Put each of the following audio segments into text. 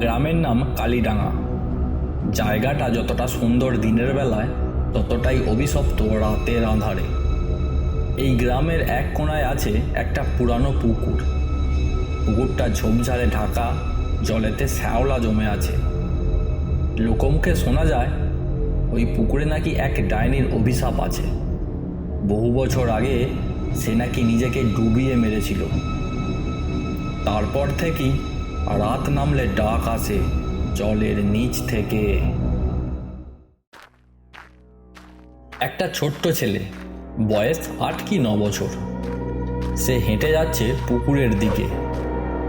গ্রামের নাম কালীডাঙ্গা। জায়গাটা যতটা সুন্দর দিনের বেলায়, ততটাই অভিশপ্ত রাতের আঁধারে। এই গ্রামের এক কোণায় আছে একটা পুরানো পুকুর। পুকুরটা ঝোপঝাড়ে ঢাকা, জলেতে শ্যাওলা জমে আছে। লোকমুখে শোনা যায়, ওই পুকুরে নাকি এক ডাইনির অভিশাপ আছে। বহু বছর আগে সে নাকি নিজেকে ডুবিয়ে মেরেছিল। তারপর থেকেই রাত নামলে ডাক আসে জলের নিচ থেকে। একটা ছোট্ট ছেলে, বয়স আট কি ন বছর। সে হেঁটে যাচ্ছে পুকুরের দিকে।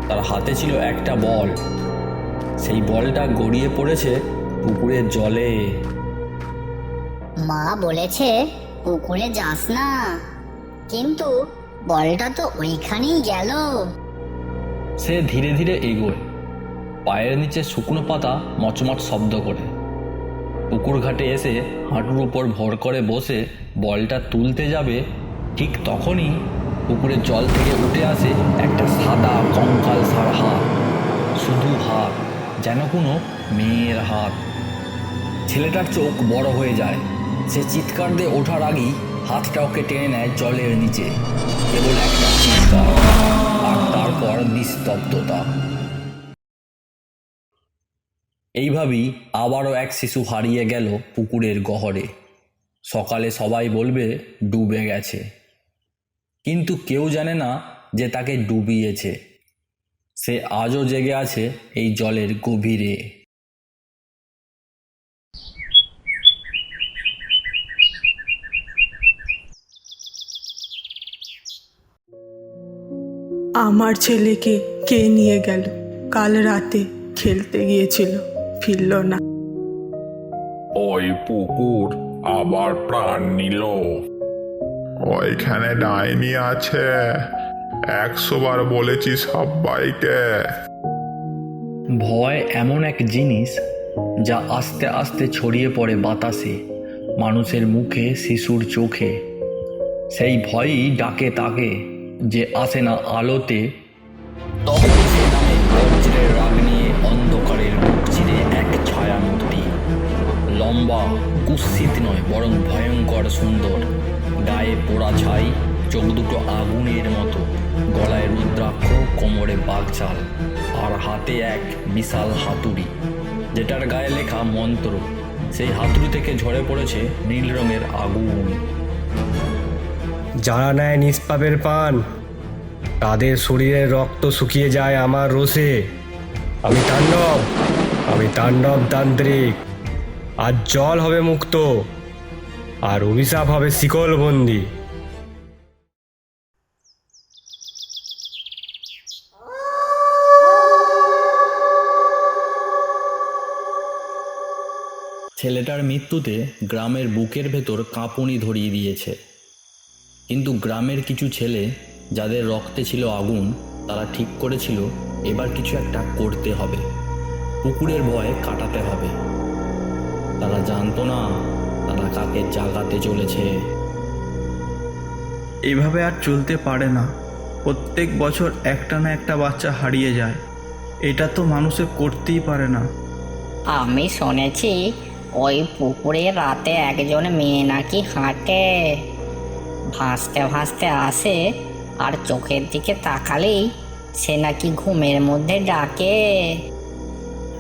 তার হাতে ছিল একটা বল। সেই বলটা গড়িয়ে পড়েছে পুকুরের জলে। মা বলেছে, পুকুরে যাস না। কিন্তু বলটা তো ওইখানেই গেল। সে ধীরে ধীরে এগোয়। পায়ের নিচে শুকনো পাতা মচমচ শব্দ করে। পুকুর ঘাটে এসে হাঁটুর উপর ভর করে বসে বলটা তুলতে যাবে, ঠিক তখনই পুকুরের জল থেকে উঠে আসে একটা সাদা কঙ্কাল সার হাত শুধু হাত যেন কোনো মেয়ের হাত ছেলেটার চোখ বড় হয়ে যায়। সে চিৎকার দিয়ে ওঠার আগেই হাতটা ওকে টেনে নেয় জলের নিচে। কেবল একটা চিৎকার। তারপর নিস্তব্ধতা। এইভাবেই আবারও এক শিশু হারিয়ে গেল পুকুরের গহরে। সকালে সবাই বলবে, ডুবে গেছে। কিন্তু কেউ জানে না যে তাকে ডুবিয়েছে। সে আজও জেগে আছে এই জলের গভীরে। আমার ছেলেকে কে নিয়ে গেল? কাল রাতে খেলতে গিয়েছিল ফিরল না। ওই পুকুর আবার প্রাণ নিল। ওইখানে ডাইনি আছে একশো বার বলেছি সবাইকে ভয় এমন এক জিনিস যা আস্তে আস্তে ছড়িয়ে পড়ে বাতাসে মানুষের মুখে শিশুর চোখে। সেই ভয়ই ডাকে তাকে। যে আসে না আলোতে তখন সে রাগ নিয়ে অন্ধকারের বুক চিরে এক ছায়া মূর্তি লম্বা, কুৎসিত নয়, বরং ভয়ঙ্কর, সুন্দর। গায়ে পোড়া ছাই, চোখ দুটো আগুনের মতো। গলায় রুদ্রাক্ষ, কোমরে বাগচাল আর হাতে এক বিশাল হাতুড়ি, যেটার গায়ে লেখা মন্ত্র। সেই হাতুড়ি থেকে ঝরে পড়েছে নীল রঙের আগুন। যারা নেয় নিষ্পাপের পান, তাদের শরীরের রক্ত শুকিয়ে যায় আমার রোষে। আমি তাণ্ডব আমি তাণ্ডব তান্ত্রিক। আর জল হবে মুক্ত, আর অভিশাপ হবে শিকলবন্দি। ছেলেটার মৃত্যুতে গ্রামের বুকের ভেতর কাঁপুনি ধরিয়ে দিয়েছে। কিন্তু গ্রামের কিছু ছেলে যাদের রক্তে ছিল আগুন তারা ঠিক করেছিল এবার কিছু একটা করতে হবে। পুকুরের ভয়ে কাটাতে হবে। তারা জানতো না তারা কাকে জাগাতে চলেছে। এভাবে আর চলতে পারে না। প্রত্যেক বছর একটা না একটা বাচ্চা হারিয়ে যায়। এটা তো মানুষে করতেই পারে না। আমি শুনেছি ওই পুকুরে রাতে একজন মেয়ে নাকি হাঁটে। ভাসতে ভাসতে আসে আর চোখের দিকে তাকালেই সে নাকি ঘুমের মধ্যে ডাকে।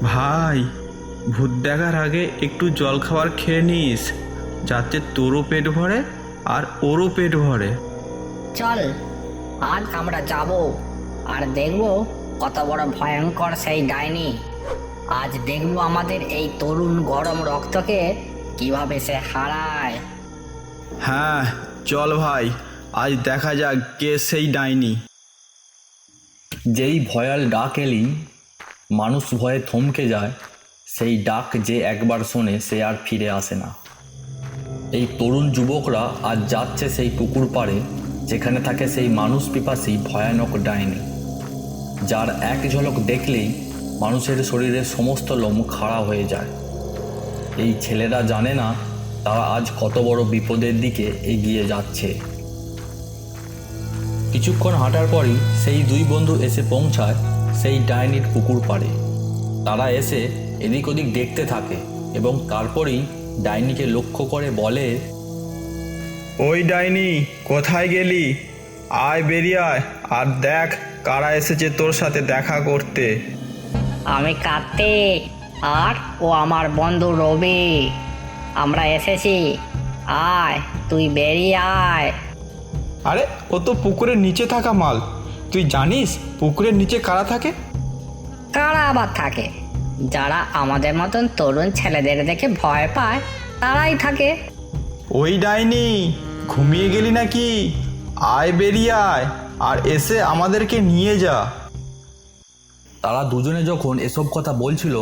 ভাই ভূত দেখার আগে একটু জল খাবার খেয়ে নিস যাতে তোরও পেট ভরে আর ওরও পেট ভরে। চল আজ আমরা যাব আর দেখব কত বড় ভয়ঙ্কর সেই ডাইনি। আজ দেখব আমাদের এই তরুণ গরম রক্তকে কীভাবে সে হারায়। হ্যাঁ চল ভাই, আজ দেখা যাক কে সেই ডাইনি। যেই ভয়াল ডাক এলেই মানুষ ভয়ে থমকে যায়, সেই ডাক যে একবার শোনে সে আর ফিরে আসে না। এই তরুণ যুবকরা আজ যাচ্ছে সেই পুকুর পাড়ে, যেখানে থাকে সেই মানুষ পিপাসি, ভয়ানক ডাইনি। যার এক ঝলক দেখলেই মানুষের শরীরের সমস্ত লোম খাড়া হয়ে যায়। এই ছেলেরা জানে না তারা আজ কত বড় বিপদের দিকে এগিয়ে যাচ্ছে। কিছুক্ষণ হাঁটার পরই সেই দুই বন্ধু এসে পৌঁছায় সেই ডাইনির পুকুর পাড়ে। তারা এসে এদিক ওদিক দেখতে থাকে এবং তারপরেই ডাইনিকে লক্ষ্য করে বলে ওই ডাইনি কোথায় গেলি? আয় বেরিয়ে আয় আর দেখ কারা এসেছে তোর সাথে দেখা করতে। আমি কার্তিক আর ও আমার বন্ধু রবি। আমরা এসেছি। আয় তুই বেরিয়ে আয়। আরে ও তো পুকুরের নিচে থাকা মাল। তুই জানিস পুকুরের নিচে কারা থাকে? কারা আবার থাকে? যারা আমাদের মতন তরুণ ছেলেদের দেখে ভয় পায় তারাই থাকে। ওই ডাইনি ঘুমিয়ে গেলি নাকি? আয় বেরিয়ে আয় আর এসে আমাদেরকে নিয়ে যা। তারা দুজনে যখন এসব কথা বলছিল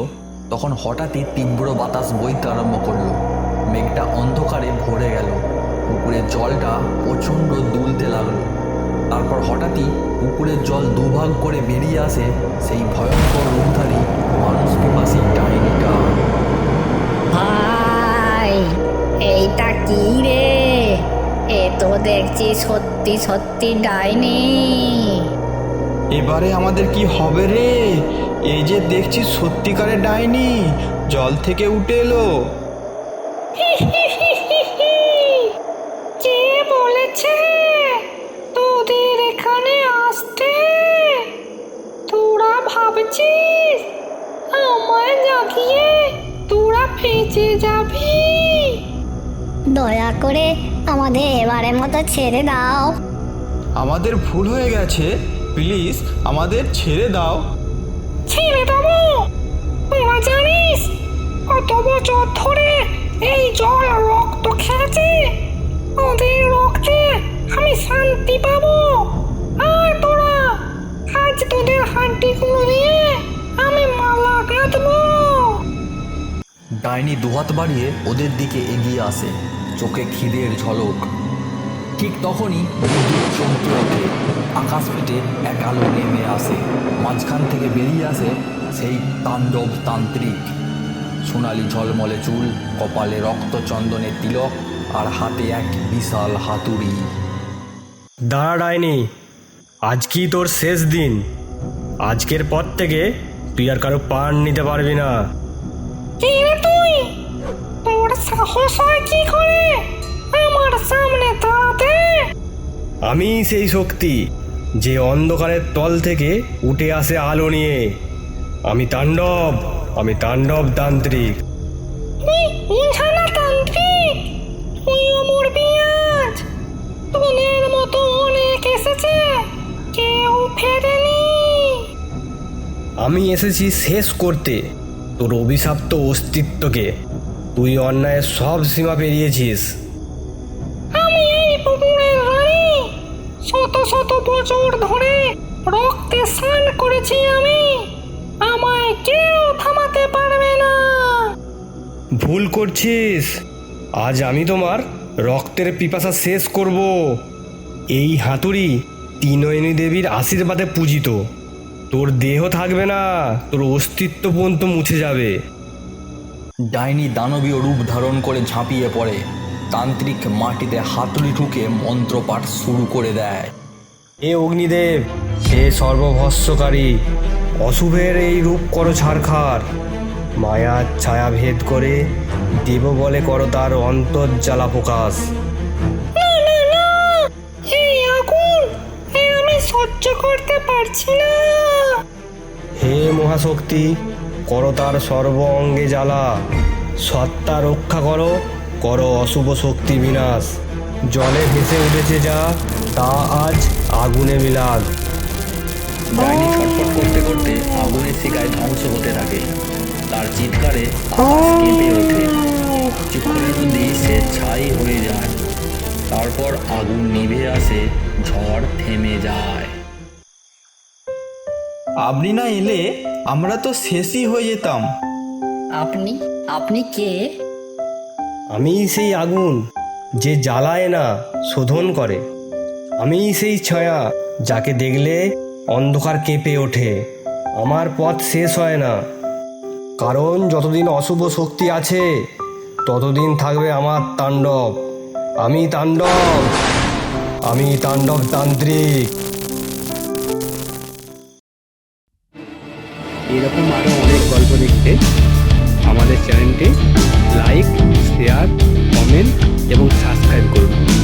তখন হঠাৎই তীব্র বাতাস বইতে আরম্ভ করল। মেঘটা অন্ধকারে ভরে গেল। পুকুরের জলটা প্রচণ্ড দুলতে লাগল। তারপর হঠাৎই পুকুরের জল দুভাগ করে বেরিয়ে আসে সেই ভয়ঙ্কর রূপধারী মানুষ পিপাসী ডাইনিটা ভাই এইটা কি রে? এ তো দেখছি সত্যি সত্যি ডাইনি। এবারে আমাদের কি হবে রে? এই যে দেখছি সত্যিকারের ডাইনি জল থেকে উঠে এলো। জাগিয়ে তোরা বেঁচে যাবি। দয়া করে আমাদের এবারের মতো ছেড়ে দাও। আমাদের ভুল হয়ে গেছে প্লিজ আমাদের ছেড়ে দাও। ছেড়ে দেবো? তোরা জানিস কত বছর ধরে এই জল রক্ত খেয়েছে? ওদের রক্তে আমি শান্তি পাবো। আর তোরা আজ তোদের হাড্ডিগুলো দিয়ে ডাইনি দুহাত বাড়িয়ে ওদের দিকে এগিয়ে আসে। চোখে খিদের ঝলক। ঠিক তখনই চমকে ওঠে। আকাশ ফেটে এক আলো নেমে আসে। মাঝখান থেকে বেরিয়ে আসে সেই তাণ্ডব তান্ত্রিক। সোনালি ঝলমলে চুল, কপালে রক্ত চন্দনের তিলক আর হাতে এক বিশাল হাতুড়ি। দাঁড়া ডাইনি, আজ কি তোর শেষ দিন? আজকের পর থেকে তুই আর কারও পান নিতে পারবি না। কে তুই? তোর সাহস হয় কি করে? আমার সামনে দাঁড়াতে। আমি সেই শক্তি যে অন্ধকারের তল থেকে উঠে আসে আলো নিয়ে। আমি তাণ্ডব আমি তাণ্ডব তান্ত্রিক। তান্ত্রিক তুইও মরবি আজ। তোদের মতো অনেক এসেছে কেউ ফেরেনি। আমি এসেছি শেষ করতে। তোর অভিশপ্ত অস্তিত্বকে তুই অন্যায়ের সব সীমা পেরিয়েছিস। আমি এই পুকুরের রানী শত শত বছর ধরে রক্তে স্নান করেছি আমি। আমায় কেউ থামাতে পারবে না। ভুল করছিস। আজ আমি তোমার রক্তের পিপাসা শেষ করব। এই হাতুড়ি তিনয়নী দেবীর আশীর্বাদে পূজিত। তোর দেহ থাকবে না তোর অস্তিত্ব পর্যন্ত মুছে যাবে। ডাইনি দানবীয় রূপ ধারণ করে ঝাঁপিয়ে পড়ে। তান্ত্রিক মাটিতে হাতুড়ি ঠুকে মন্ত্রপাঠ শুরু করে দেয়। এ অগ্নিদেব হে সর্বভস্যকারী অশুভের এই রূপ করো ছারখার। মায়ার ছায়া ভেদ করে দেব বলে করো তার অন্তর্জ্বালা প্রকাশ। সহ্য করতে পারছি না। হে মহাশক্তি করো তার সর্ব অঙ্গে জ্বালা। সত্তা রক্ষা করো করো অশুভ শক্তি বিনাশ। জলে ভেসে উঠেছে যা তা আজ আগুনে বিলাস ডাইনি ছটফট করতে করতে আগুনের শিকায় ধ্বংস হতে থাকে। তার চিৎকারে আকাশ কেঁপে ওঠে। কিছুক্ষণের মধ্যেই সে ছাই হয়ে যায়। তারপর আগুন নিভে আসে ঝড় থেমে যায়। আপনি না এলে আমরা তো শেষই হয়ে যেতাম। আপনি? আপনি কে? আমি সেই আগুন যে জ্বালায় না শোধন করে। আমি সেই ছায়া যাকে দেখলে অন্ধকার কেঁপে ওঠে। আমার পথ শেষ হয় না। কারণ যতদিন অশুভ শক্তি আছে ততদিন থাকবে আমার তাণ্ডব। আমি তাণ্ডব। আমি তাণ্ডব তান্ত্রিক। এরকম আরও অনেক গল্প দেখতে। আমাদের চ্যানেলটি লাইক শেয়ার কমেন্ট এবং সাবস্ক্রাইব করুন।